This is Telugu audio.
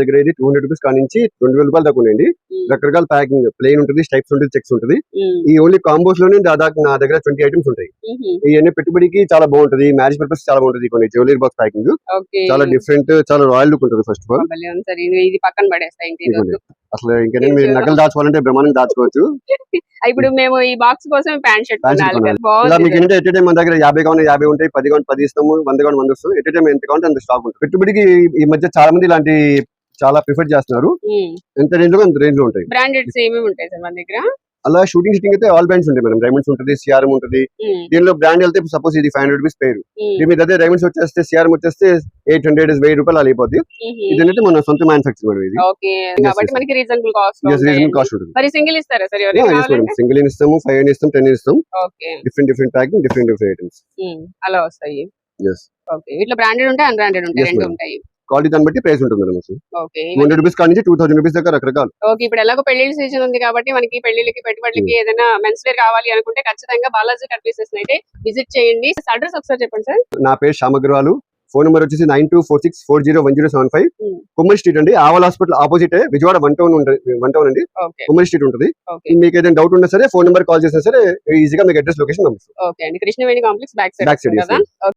దగ్గర ఇది టూ హండ్రెడ్ రూపీస్ కానించి రెండు వేల రూపాయలు దాకా ఉన్నాయండి. రకరకాల ప్యాకింగ్ ప్లెయిన్ ఉంటుంది స్టైప్స్ ఉంటుంది చెక్స్ ఉంటుంది. ఈ ఓన్లీ కాంబోస్లోనే దాదాపు నా దగ్గర ట్వంటీ ఐటమ్స్ ఉంటాయి. ఇవన్నీ పెట్టుబడికి చాలా బాగుంటుంది మ్యారేజ్ పర్పస్ చాలా బాగుంటుంది కొన్ని జ్యువెలరీ బాక్స్ ప్యాకింగ్ చాలా డిఫరెంట్ చాలా రాయల్ లుక్ ఉంటుంది ఫస్ట్ ఆఫ్ ఆల్ ఇది పక్కన. అసలు ఇంకా మీరు నగలు దాచుకోవాలంటే బ్రహ్మాండం దాచుకోవచ్చు. ఇప్పుడు మేము ఈ బాక్స్ కోసం ప్యాంట్ షర్ట్ మీకు ఏంటంటే ఎట్ టైం మన దగ్గర యాభై కావాలి యాభై ఉంటాయి పది కావాలి పది ఇస్తాము వంద కావాలి వంద వస్తాం ఎట్ టైం ఎంత కావాలి అంత స్టాక్ ఉంటుంది. పెట్టుబడికి ఈ మధ్య చాలా మంది ఇలాంటి చాలా ప్రిఫర్ చేస్తున్నారు. ఎంత రేంజ్లో అంత రేంజ్లో ఉంటాయి బ్రాండెడ్స్ ఏమేమి ఉంటాయి సార్ మన దగ్గర? అలా షూటింగ్ షూటింగ్ అయితే ఆల్ బ్రాండ్స్ ఉంటాయి మేడం. డైమండ్స్ ఉంటుంది సిఆర్ఎం ఉంటుంది. దీనిలో బ్రాండ్ వెళ్తే సపోజ్ ఇది ఫైవ్ హండ్రెడ్ రూపీస్ పేరు మీద అదే డైమండ్స్ వచ్చేస్తే సిఆర్ఎం వచ్చేస్తే ఎయిట్ హండ్రెడ్ వెయ్యి రూపాయలు అయిపోద్ది. ఇది ఏంటంటే మన సొంత మ్యానుఫాక్చర్ మేడం ఇది. రీజనబుల్ కాస్ట్ ఉంటుంది. మరి సింగిల్ ఇస్తారా సార్ సింగిల్ ఇస్తాము ఫైవ్ ఇస్తాం టెన్ ఇస్తాం different different packing different different items అలా వస్తాయి. ఇట్లా బ్రాండెడ్ ఉంటాయి అన్బ్రాండెడ్ ఉంటాయి రెండు. ఉంటాయి. క్వాలిటీ దాన్ని బట్టి ప్రైస్ ఉంటుంది మేడం టూ హండ్రెడ్ రూపీస్ కానీ టూ థౌసండ్ రూపీస్ దాకా రకరకాలు. ఓకే ఇప్పుడు ఎలాగో పెళ్ళిళ్ళ సీజన్ ఉంది కాబట్టి మనకి పెళ్ళిళ్ళకి పెట్టుబడులకి ఏదైనా మెన్స్ వేర్ కావాలి అనుకుంటే ఖచ్చితంగా బాలాజీ కట్ పీసెస్ అయితే విజిట్ చేయండి. అడ్రస్ ఒకసారి చెప్పండి సార్ నా పేరు శ్యామగ్రవాలు ఫోన్ నెంబర్ వచ్చేసి nine two four six four zero one zero seven five Hmm. Kummari street అండి. ఆవల్ hospital opposite Vijayawada one town one town అండి. ఓకే. కుమ్మరి స్ట్రీట్ ఉంటుంది. మీకు ఏదైనా డౌట్ ఉన్నా సరే ఫోన్ నెంబర్ కాల్ చేసినా సరే ఈజీగా మీకు అడ్రస్ లొకేషన్ పంపిస్తాం. ఓకే అండి. Krishnaveni complex back side